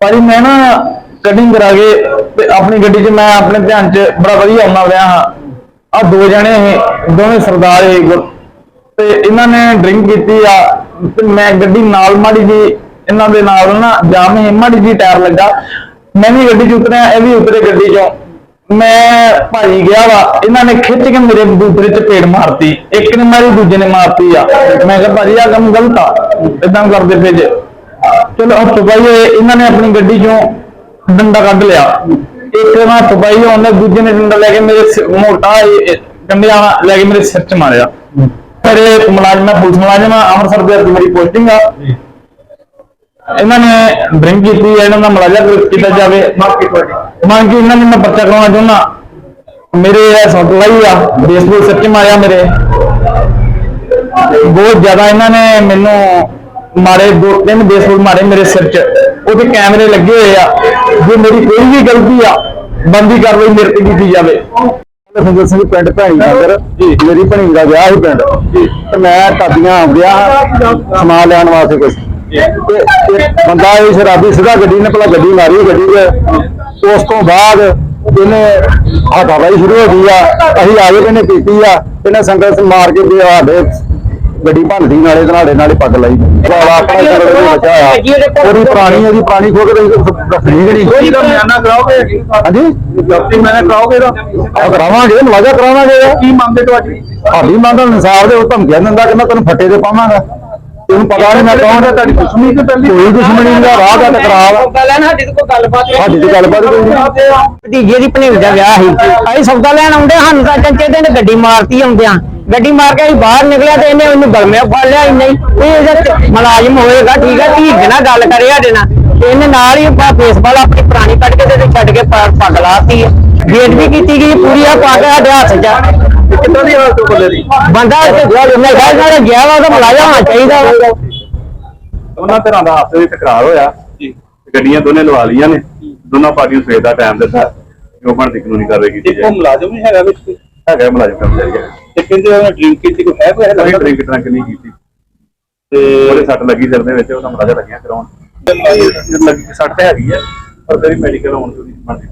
ਭਾਜੀ ਮੈਂ ਨਾ ਕਟਿੰਗ ਕਰਾ ਕੇ ਤੇ ਆਪਣੀ ਗੱਡੀ 'ਚ ਮੈਂ ਆਪਣੇ ਧਿਆਨ 'ਚ ਬੜਾ ਵਧੀਆ ਆਉਣਾ ਰਿਹਾ ਹਾਂ। ਆ ਦੋ ਜਣੇ ਇਹ, ਦੋਵੇਂ ਸਰਦਾਰ ਇਹ ਤੇ ਇਹਨਾਂ ਨੇ ਡਰਿੰਕ ਕੀਤੀ ਆ ਤੇ ਮੈਂ ਗੱਡੀ ਨਾਲ ਮਾੜੀ ਜੀ ਇਹਨਾਂ ਦੇ ਨਾਲ ਨਾ ਜਾਮ ਹੀ ਮਾੜੀ ਜੀ ਟਾਇਰ ਲੱਗਾ। ਮੈਂ ਵੀ ਗੱਡੀ 'ਚ ਉਤਰਿਆ, ਇਹ ਵੀ ਉਤਰੇ ਗੱਡੀ 'ਚੋਂ। ਮੈਂ ਭਾਜੀ ਗਿਆ ਵਾ, ਇਹਨਾਂ ਨੇ ਖਿੱਚ ਕੇ ਮੇਰੇ ਦੂਸਰੇ 'ਚ ਪੇੜ ਮਾਰਤੀ। ਇੱਕ ਨੇ ਮਾਰੀ, ਦੂਜੇ ਨੇ ਮਾਰਤੀ ਆ। ਮੈਂ ਕਿਹਾ ਭਾਜੀ ਆ ਕੰਮ ਗਲਤ ਆ। ਇਦਾਂ ਕਰਦੇ ਪਏ ਜੇ। ਚਲੋ ਹੱਥ ਪਾਈ ਇਹਨਾਂ ਨੇ ਆਪਣੀ ਗੱਡੀ ਚੋਂ ਡੰਡਾ ਕੱਢ ਲਿਆ। ਇੱਕ ਨੇ ਹੱਥ ਪਾਈ ਉਹਨੇ ਦੂਜੇ ਨੇ ਡੰਡਾ ਲੈ ਕੇ ਮੇਰੇ ਮੋਟਾ ਕੰਡਿਆ ਲੈ ਕੇ ਮੇਰੇ ਸਿਰ 'ਚ ਮਾਰਿਆ। ਮੇਰੇ ਮੁਲਾਜ਼ਮ ਹੈ, ਪੁਲਿਸ ਮੁਲਾਜ਼ਮ ਆ ਅੰਮ੍ਰਿਤਸਰ ਦੇ ਅੱਜ ਮੇਰੀ ਪੋਸਟਿੰਗ ਆ। ਇਹਨਾਂ ਨੇ ਡਰਿੰਕ ਕੀਤੀ ਹੈ, ਇਹਨਾਂ ਦਾ ਮੁਲਾਜ਼ਾ ਕੀਤਾ ਜਾਵੇ। ਮੰਗ ਕੇ ਇਹਨਾਂ ਨੇ ਮੈਂ ਪਰਚਾ ਕਰਾਉਣਾ ਚਾਹੁੰਦਾ। ਮੇਰੇ ਇਹ ਸੱਟ ਲਾਈ ਆ ਬੇਸਬਾਲ ਸਿਰ 'ਚ ਮਾਰਿਆ ਮੇਰੇ। ਬਹੁਤ ਜ਼ਿਆਦਾ ਇਹਨਾਂ ਨੇ ਮੈਨੂੰ ਮਾਰੇ ਦੋ ਤਿੰਨ ਬੇਸਬਾਲ ਮਾਰੇ ਮੇਰੇ ਸਿਰ 'ਚ। ਉਹਦੇ ਕੈਮਰੇ ਲੱਗੇ ਹੋਏ ਆ। ਜੇ ਮੇਰੀ ਕੋਈ ਵੀ ਗਲਤੀ ਆ ਬੰਦੀ ਕਾਰਵਾਈ ਮੇਰੇ ਤੇ ਕੀਤੀ ਜਾਵੇ। ਸੰਜੇ ਸਿੰਘ ਪਿੰਡ ਭੈਣੀ ਨਗਰ। ਜੀ। ਮੇਰੀ ਭੈਣੀ ਦਾ ਵਿਆਹ ਸੀ ਪਿੰਡ। ਜੀ। ਤੇ ਮੈਂ ਟਾਡੀਆਂ ਵਿਆਹ ਸਮਾਨ ਲੈਣ ਵਾਸਤੇ ਕੁਝ ਤੇ ਬੰਦਾ ਇਹ ਸ਼ਰਾਬੀ ਸਿੱਧਾ ਗੱਡੀ ਨੇ ਪਹਿਲਾਂ ਗੱਡੀ ਮਾਰੀ ਗੱਡੀ 'ਚ ਉਸ ਤੋਂ ਬਾਅਦ ਇਹਨੇ ਹੱਥਾਬਾਈ ਸ਼ੁਰੂ ਹੋ ਗਈ ਆ। ਅਸੀਂ ਆ ਗਏ ਇਹਨੇ ਪੀਤੀ ਆ। ਇਹਨੇ ਸੰਗਤ ਮਾਰ ਕੇ ਸਾਡੇ ਗੱਡੀ ਭੰਨਦੀ ਨਾਲੇ ਨਾਲੇ ਨਾਲੇ ਪੱਗ ਲਾਈ। ਵਾਲਾ ਆਪਣਾ ਸੰਗਤ ਦੇ ਬਚਾਇਆ ਉਹਦੀ ਪੁਰਾਣੀ ਉਹਦੀ ਪੁਰਾਣੀ ਖੋ ਕੇ ਰੱਖਣੀ ਜਿਹੜੀ। ਕੋਈ ਮਿਆਨਾ ਕਰਾਓਗੇ? ਹਾਂਜੀ? ਜਬਤੀ ਮੈਨੇ ਕਰਾਓਗੇ ਦਾ ਆ ਕਰਾਵਾਂਗੇ ਮਲਾਜਾ ਕਰਾਵਾਂਗੇ ਕੀ ਮੰਗਦੇ ਤੁਹਾਡੀ? ਸਾਡੀ ਮੰਗ ਇਨਸਾਫ ਦੇ ਉਹ ਧਮਕੀਆਂ ਦਿੰਦਾ ਕਿ ਮੈਂ ਤੈਨੂੰ ਫੱਟੇ ਤੇ ਪਾਵਾਂਗਾ। ਤੈਨੂੰ ਪਤਾ ਨਹੀਂ ਮੈਂ ਕੌਣ ਹੈ ਤੁਹਾਡੀ ਦੁਸ਼ਮਣੀ ਤੇ ਪਹਿਲੀ ਕੋਈ ਦੁਸ਼ਮਣੀ ਨਹੀਂ ਦਾ ਰਾਹ ਦਾ ਟਕਰਾਵ ਪਹਿਲਾਂ ਨਾ ਸਾਡੀ ਕੋਈ ਗੱਲਬਾਤ ਸਾਡੀ ਤੇ ਗੱਲਬਾਤ ਕੋਈ ਨਹੀਂ ਭਤੀਜੇ ਦੀ ਭਣੇਵੀ ਦਾ ਵਿਆਹ ਸੀ। ਅਸੀਂ ਸੌਦਾ ਲੈਣ ਆਉਂਦੇ ਸਾਨੂੰ ਤਾਂ ਚੰਚੇ ਦੇ ਨੇ ਗੱਡੀ ਮਾਰਤੀ ਆਉਂਦਿਆਂ। ਗੱਡੀ ਮਾਰ ਕੇ ਅਸੀਂ ਬਾਹਰ ਨਿਕਲਿਆ ਤੇ ਇਹਨੇ ਉਹਨੂੰ ਗਲਮੇ ਫੜ ਲਿਆ ਇੰਨਾ ਹੀ। ਇਹ ਇਹਦਾ ਤੇ ਮੁਲਾਜ਼ਮ ਹੋਏਗਾ ਠੀਕ ਹੈ ਧੀ ਦੇ ਨਾਲ ਗੱਲ ਕਰੇ ਸਾਡੇ ਨਾਲ। ਤੇ ਇਹਨੇ ਨਾਲ ਹੀ ਬਾ ਬੇਸਬਾਲ ਆਪਣੀ ਪੁਰਾਣੀ ਕੱਢ ਕੇ ਤੇ ਛੱਡ ਕੇ ਪ- ਪੱਗ ਲਾਤੀ ਹੈ ਗੇਟ ਵੀ ਕੀਤੀ ਗਈ ਪੂਰੀ ਆ ਪੱਗ ਸਾਡੇ ਹੱਥ 'ਚ ਕਿੱਦਾਂ ਦੀ ਹਾਲਤ ਬੰਦੇ ਦੀ? ਬੰਦਾ ਨਸ਼ਾ ਨਾਲ ਗਿਆ ਵਾ ਉਹਦਾ ਮੁਲਾਜ਼ਮ ਹੋਣਾ ਚਾਹੀਦਾ ਵਾ। ਦੋਨਾਂ ਤਰ੍ਹਾਂ ਦਾ ਆਪਸ ਵਿੱਚ ਟਕਰਾਰ ਹੋਇਆ। ਜੀ। ਗੱਡੀਆਂ ਦੋਨੇ ਲਵਾ ਲਈਆਂ ਨੇ। ਦੋਨਾਂ ਪਾਰਟੀਆਂ ਸਵੇਰ ਦਾ ਟਾਈਮ ਦਿੱਤਾ। ਜੋ ਬਣਦੀ ਕਾਨੂੰਨੀ ਕਾਰਵਾਈ ਕੀਤੀ ਇੱਕੋ ਜਾਏ। ਮੁਲਾਜ਼ਮ ਨਹੀਂ ਹੈਗਾ ਵਿੱਚ? ਕੋਈ? ਹੈਗਾ ਮੁਲਾਜ਼ਮ ਕਰਮਚਾਰੀ ਹੈ ਤੇ ਕਹਿੰਦੇ ਉਹਨੇ ਡਰਿੰਕ ਕੀਤੀ ਕੋਈ ਹੈ ਕੋਈ? ਹੈ ਕੋਈ ਲੱਗਦਾ ਡਰਿੰਕ ਟਰੰਕ ਨਹੀਂ ਕੀਤੀ। ਤੇ ਉਹਦੇ ਸੱਟ ਲੱਗੀ ਸਿਰ ਦੇ ਵਿੱਚ ਉਹਦਾ ਮੁਲਾਜ਼ਾ ਲੱਗਿਆ ਕਰਾਉਣ। ਲੱਗੀ ਸੱਟ ਤਾਂ ਹੈਗੀ ਹੈ ਪਰ ਤੇਰੀ ਮੈਡੀਕਲ ਹੋਣ ਤੋਂ ਨਹੀਂ ਬਣਦੀ